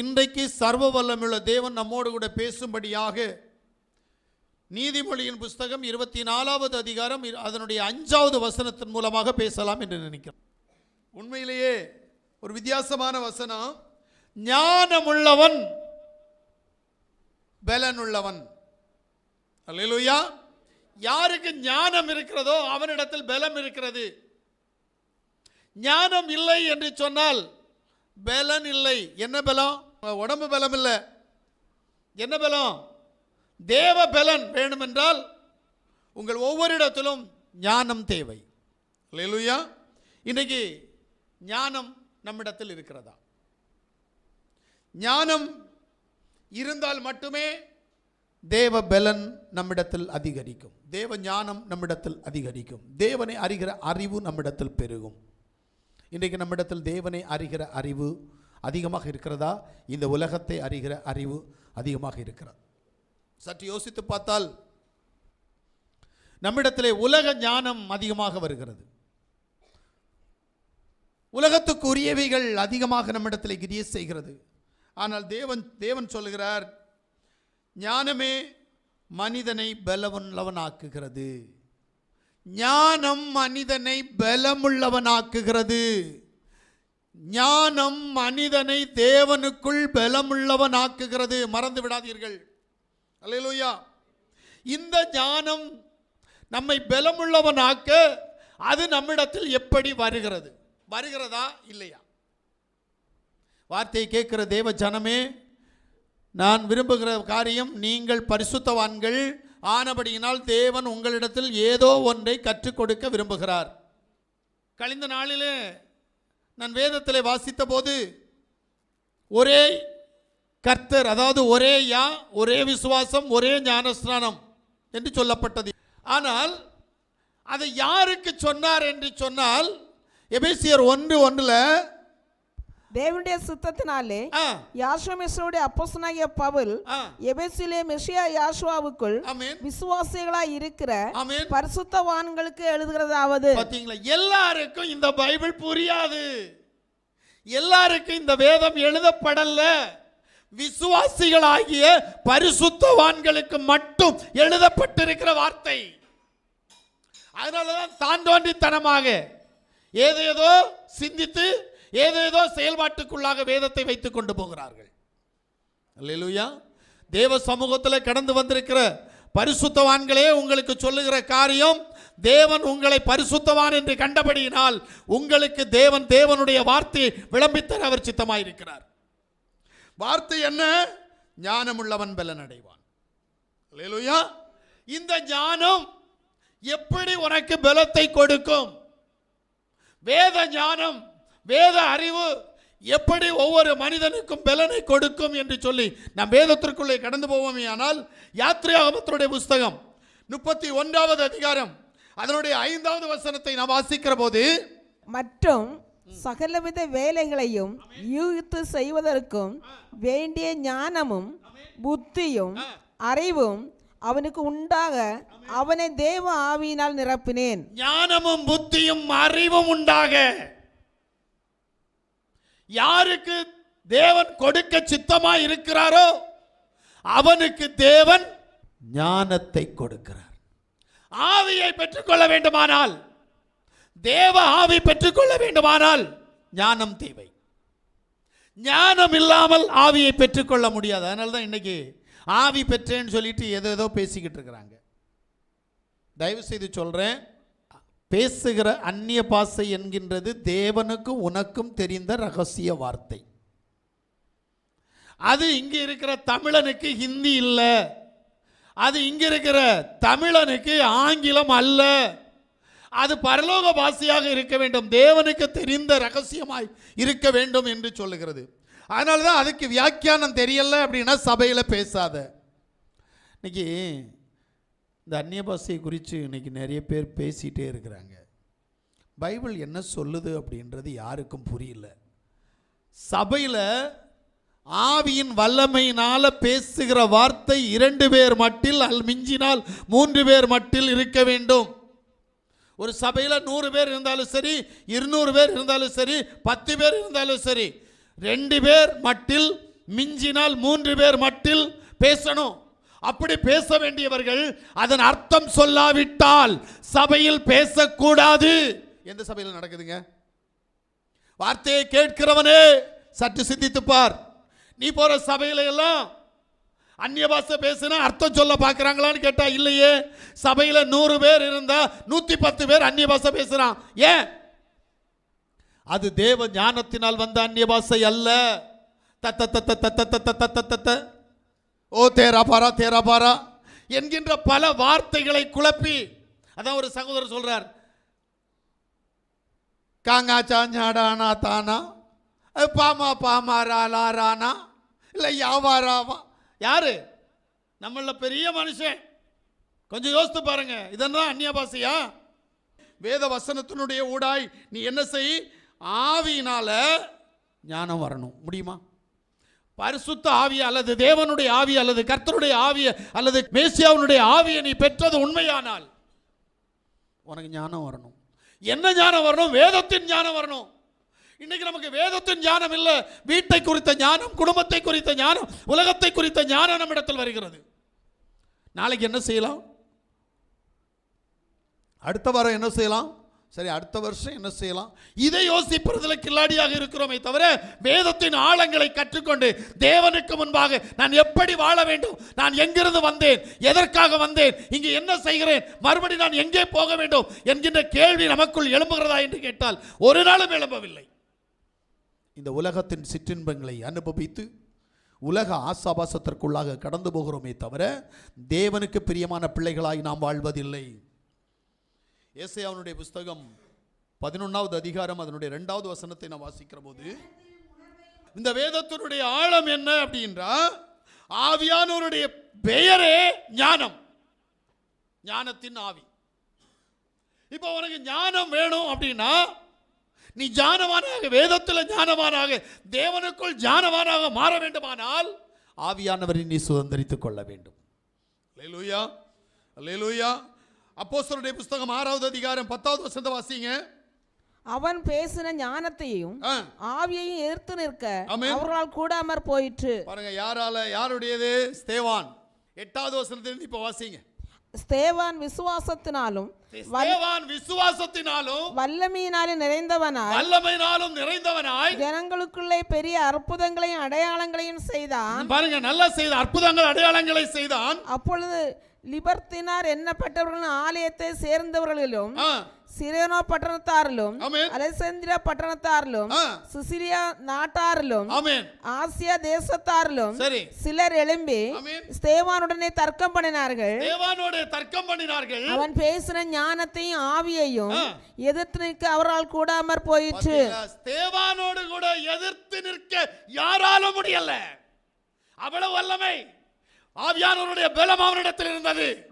இன்றைக்கு சர்வ வல்லமுள்ள தேவன் நம்மோடு கூட பேசும்படியாக நீதிமொழியின் புஸ்தகம் இருபத்தி நாலாவது அதிகாரம் அதனுடைய அஞ்சாவது வசனத்தின் மூலமாக பேசலாம் என்று நினைக்கிறேன் உண்மையிலேயே ஒரு வித்தியாசமான வசனம். ஞானமுள்ளவன் பலனுள்ளவன். அல்லேலூயா. யாருக்கு ஞானம் இருக்கிறதோ அவனிடத்தில் பலம் இருக்கிறது. ஞானம் இல்லை என்று சொன்னால் பலன் இல்லை. என்ன பலம்? உடம்பு பலம் இல்லை. என்ன பலம்? தேவ பலன் வேண்டுமென்றால் உங்கள் ஒவ்வொரு இடத்திலும் ஞானம் தேவை. இல்லையா இன்னைக்கு ஞானம் நம்மிடத்தில் இருக்கிறதா? ஞானம் இருந்தால் மட்டுமே தேவ பலன் நம்மிடத்தில் அதிகரிக்கும். தேவ ஞானம் நம்மிடத்தில் அதிகரிக்கும். தேவனை அறிகிற அறிவு நம்மிடத்தில் பெருகும். இன்றைக்கு நம்மிடத்தில் தேவனை அறிகிற அறிவு அதிகமாக இருக்கிறதா? இந்த உலகத்தை அறிகிற அறிவு அதிகமாக இருக்கிறது. சற்று யோசித்து பார்த்தால் நம்மிடத்திலே உலக ஞானம் அதிகமாக வருகிறது. உலகத்துக்குரியவைகள் அதிகமாக நம்மிடத்தில் கிரிய செய்கிறது. ஆனால் தேவன் தேவன் சொல்கிறார் ஞானமே மனிதனை பலவன்லவனாக்குகிறது ஞானம் மனிதனை பலமுள்ளவனாக்குகிறது. ஞானம் மனிதனை தேவனுக்குள் பலமுள்ளவனாக்குகிறது. மறந்து விடாதீர்கள். அல்லேலூயா. இந்த ஞானம் நம்மை பலமுள்ளவனாக்க அது நம்மிடத்தில் எப்படி வருகிறது? வருகிறதா இல்லையா? வார்த்தையை கேட்கிற தேவ ஜனமே நான் விரும்புகிற காரியம் நீங்கள் பரிசுத்தவான்கள் ஆனபடியினால் தேவன் உங்களிடத்தில் ஏதோ ஒன்றை கற்றுக் கொடுக்க விரும்புகிறார். கழிந்த நாளிலே நான் வேதத்தில் வாசித்த போது ஒரே கர்த்தர் அதாவது ஒரே யா ஒரே விசுவாசம் ஒரே ஞானஸ்நானம் என்று சொல்லப்பட்டது. ஆனால் அதை யாருக்கு சொன்னார் என்று சொன்னால் எபேசியர் ஒன்று ஒன்றில் தேவனுடைய சித்தத்தினாலே யாஷோமிஸ்ரோடைய அப்போஸ்தலனாகிய பவுல் எபேசிலே மெஷியா யாஷுவாவுக்குள் விசுவாசிகளாய் இருக்கிற பரிசுத்தவான்களுக்கு எழுதுகிறதாவது? பாத்தீங்களா? எல்லாருக்கும் இந்த பைபிள் புரியாது. எல்லாருக்கும் இந்த வேதம் எழுதப்படல. விசுவாசிகளாகிய பரிசுத்தவான்களுக்கு மட்டும் எழுதப்பட்டிருக்கிற வார்த்தை. அதனாலதான் தான் தோன்றித்தனமாக ஏதேதோ சிந்தித்து ஏதேதோ செயல்பாட்டுக்குள்ளாக வேதத்தை வைத்து கொண்டு போகிறார்கள். அல்லேலூயா. தேவ சமூகத்தில் கடந்து வந்திருக்கிற பரிசுத்தவான்களே உங்களுக்கு சொல்லுகிற காரியம் தேவன் உங்களை பரிசுத்தவான் என்று கண்டபடியினால் உங்களுக்கு தேவன் தேவனுடைய வார்த்தையை விளம்பித்தர அவர் சித்தமாயிருக்கிறார். வார்த்தை என்ன? ஞானமுள்ளவன் பலன் அடைவான் அல்லேலூயா. இந்த ஞானம் எப்படி உனக்கு பலத்தை கொடுக்கும்? வேத ஞானம் வேத அறிவு எப்படி ஒவ்வொரு மனிதனுக்கும் பலனை கொடுக்கும் என்று சொல்லி நாம் வேதத்திற்குள்ளே கடந்து போவோமே ஆனால் யாத்ரியாகமத்தினுடைய புஸ்தகம் முப்பத்தி ஒன்றாவது அதிகாரம் அதனுடைய ஐந்தாவது வசனத்தை நாம் வாசிக்கிற போது மற்றும் சகலவித வேலைகளையும் யூகித்து செய்வதற்கும் வேண்டிய ஞானமும் புத்தியும் அறிவும் அவனுக்கு உண்டாக அவனை தேவ ஆவியினால் நிரப்பினேன். ஞானமும் புத்தியும் அறிவும் உண்டாக. யாருக்கு தேவன் கொடுக்க சித்தமாக இருக்கிறாரோ அவனுக்கு தேவன் ஞானத்தை கொடுக்கிறார். ஆவியை பெற்றுக்கொள்ள வேண்டுமானால் தேவ ஆவி பெற்றுக்கொள்ள வேண்டுமானால் ஞானம் தேவை. ஞானம் இல்லாமல் ஆவியை பெற்றுக்கொள்ள முடியாது. அதனால தான் இன்னைக்கு ஆவி பெற்றேன்னு சொல்லிட்டு ஏதோ பேசிக்கிட்டு இருக்கிறாங்க. தயவு செய்து சொல்கிறேன் பேசுகிற அந்நிய பாசை என்கின்றது தேவனுக்கும் உனக்கும் தெரிந்த ரகசிய வார்த்தை. அது இங்கே இருக்கிற தமிழனுக்கு ஹிந்தி இல்லை. அது இங்கே இருக்கிற தமிழனுக்கு ஆங்கிலம் அல்ல. அது பரலோக பாஷையாக இருக்க வேண்டும். தேவனுக்கு தெரிந்த ரகசியமாய் இருக்க வேண்டும் என்று சொல்லுகிறது. அதனால தான் அதுக்கு வியாக்கியானம் தெரியல அப்படின்னா சபையில் பேசாத. இன்னைக்கு இந்த அந்நிய பாஷையை குறித்து இன்னைக்கு நிறைய பேர் பேசிகிட்டே இருக்கிறாங்க. பைபிள் என்ன சொல்லுது அப்படின்றது யாருக்கும் புரியல. சபையில் ஆவியின் வல்லமையினால் பேசுகிற வார்த்தை இரண்டு பேர் மட்டில் அல் மிஞ்சினால் மூன்று பேர் மட்டில் இருக்க வேண்டும். ஒரு சபையில் நூறு பேர் இருந்தாலும் சரி இருநூறு பேர் இருந்தாலும் சரி பத்து பேர் இருந்தாலும் சரி ரெண்டு பேர் மட்டில் மிஞ்சினால் மூன்று பேர் மட்டில் பேசணும். அப்படி பேச வேண்டியவர்கள் அதன் அர்த்தம் சொல்லாவிட்டால் சபையில் பேசக்கூடாது எந்த சபையில் நடக்குதுங்க வார்த்தையை கேட்கிறவனே சற்று சிந்தித்துப்பார் நீ போற சபையில எல்லாம் அந்நிய பாஷை பேசினா அர்த்தம் சொல்ல பார்க்குறாங்களான்னு கேட்டா இல்லையே சபையில் நூறு பேர் இருந்தால் நூற்றி பத்து பேர் அந்நிய பாஷை பேசுகிறான் ஏன் அது தேவ ஞானத்தினால் வந்த அந்நிய பாஷை அல்ல தத்த தத்த தத்த தத்த தத்த தத்த ஓ தேரா பாரா தேரா பாரா என்கின்ற பல வார்த்தைகளை குழப்பி. அதான் ஒரு சகோதரர் சொல்றார். காங்கா சாஞ்சாடானா தானா பாமா பாமா ராலா ரானா இல்லை யாவா ராவா யாரு? நம்மள பெரிய மனுஷன். கொஞ்சம் யோசித்து பாருங்க. இதெல்லாம் அந்நிய பாசையா வேத வசனத்தினுடைய ஊடாய் நீ என்ன செய்? ஆவியினால ஞானம் வரணும். முடியுமா? பரிசுத்த ஆவி அல்லது தேவனுடைய ஆவி அல்லது கர்த்தருடைய ஆவி அல்லது மேசியாவுடைய ஆவியை நீ பெற்றது உண்மையானால் உனக்கு ஞானம் வரணும். என்ன ஞானம் வரணும்? வேதத்தின் ஞானம் வரணும். இன்னைக்கு நமக்கு வேதத்தின் ஞானம் இல்லை. வீட்டை குறித்த ஞானம் குடும்பத்தை குறித்த ஞானம் உலகத்தை குறித்த ஞானம் நம்மிடத்தில் வருகிறது. நாளைக்கு என்ன செய்யலாம்? அடுத்த வாரம் என்ன செய்யலாம்? சரி அடுத்த வருஷம் என்ன செய்யலாம்? இதை யோசிப்பதில் கில்லாடியாக இருக்கிறோமே தவிர வேதத்தின் ஆழங்களை கற்றுக்கொண்டு தேவனுக்கு முன்பாக நான் எப்படி வாழ வேண்டும்? நான் எங்கிருந்து வந்தேன்? எதற்காக வந்தேன்? இங்கு என்ன செய்கிறேன்? மறுபடி நான் எங்கே போக வேண்டும்? என்கின்ற கேள்வி நமக்குள் எழும்புகிறதா என்று கேட்டால் ஒரு நாளும் எழும்பவில்லை. இந்த உலகத்தின் சிற்றின்பங்களை அனுபவித்து உலக ஆசாபாசத்திற்குள்ளாக கடந்து போகிறோமே தவிர தேவனுக்கு பிரியமான பிள்ளைகளாய் நாம் வாழ்வதில்லை. ஏசாயாவுடைய புஸ்தகம் பதினொன்றாவது அதிகாரம் அதனுடைய ரெண்டாவது வசனத்தை நான் வாசிக்கிற போது இந்த வேதத்தினுடைய ஆழம் என்ன அப்படின்றா ஆவியானவருடைய பெயரே ஞானம். ஞானத்தின் ஆவி. இப்போ உனக்கு ஞானம் வேணும் அப்படின்னா நீ ஞானவானாக வேதத்தில் ஞானவானாக தேவனுக்குள் ஞானவானாக மாற வேண்டுமானால் ஆவியானவரை நீ சுதந்திரித்துக் கொள்ள வேண்டும். லேலூயா லேலூயா அப்போஸ்தலருடைய புஸ்தகம் ஆறாவது அதிகாரம் பத்தாவது வசந்த வாசிங்க. அவன் பேசின ஞானத்தையும் ஆவியையும் எதிர்த்து நிற்க. அவர்களால் கூடாமற் போயிற்று. பாருங்க யாரால யாருடையது? ஸ்தேவான். எட்டாவது வசனத்திலிருந்து இப்ப வாசிங்க. ஸ்தேவான் விசுவாசத்தினாலும் ஸ்தேவான் விசுவாசத்தினாலும் வல்லமையினாலே நிறைந்தவனாய் வல்லமையினாலும் நிறைந்தவனாய் ஜனங்களுக்குள்ளே பெரிய அற்புதங்களையும் அடையாளங்களையும் செய்தான். பாருங்க நல்ல செய்த அற்புதங்கள் அடையாளங்களை செய்தான். அப்பொழுது லிபர்த்தினார் எண்ணப்பட்டவர்களின் ஆலயத்தை சேர்ந்தவர்களிலும் சிரேனோ பட்டணத்தாரிலும் ஆமென். அலெசந்திரா பட்டணத்தாரிலும் ஆ, சிசிலியா நாட்டாரிலும் ஆசியா தேசத்தாரிலும் சிலர் எழும்பி ஸ்தேவானுடனே தர்க்கம் பண்ணினார்கள் தர்க்கம் பண்ணினார்கள் அவன் பேசின ஞானத்தையும் ஆவியையும். எதிர்த்து நிற்க அவரால் கூடாமற் போயிற்று? ஸ்தேவானோடு கூட எதிர்த்து நிற்க யாராலும் முடியல அவ்வளவு வல்லமை ஆவியானவருடைய பலம் அவனிடத்தில் இருந்தது.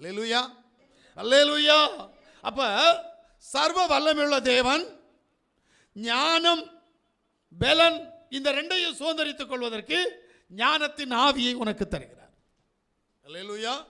அல்லேலூயா. அல்லேலூயா. அப்ப சர்வ வல்லமையுள்ள தேவன் ஞானம் பலன் இந்த ரெண்டையும் சுதந்திரித்துக் கொள்வதற்கு ஞானத்தின் ஆவியை உனக்கு தருகிறார். அல்லேலூயா.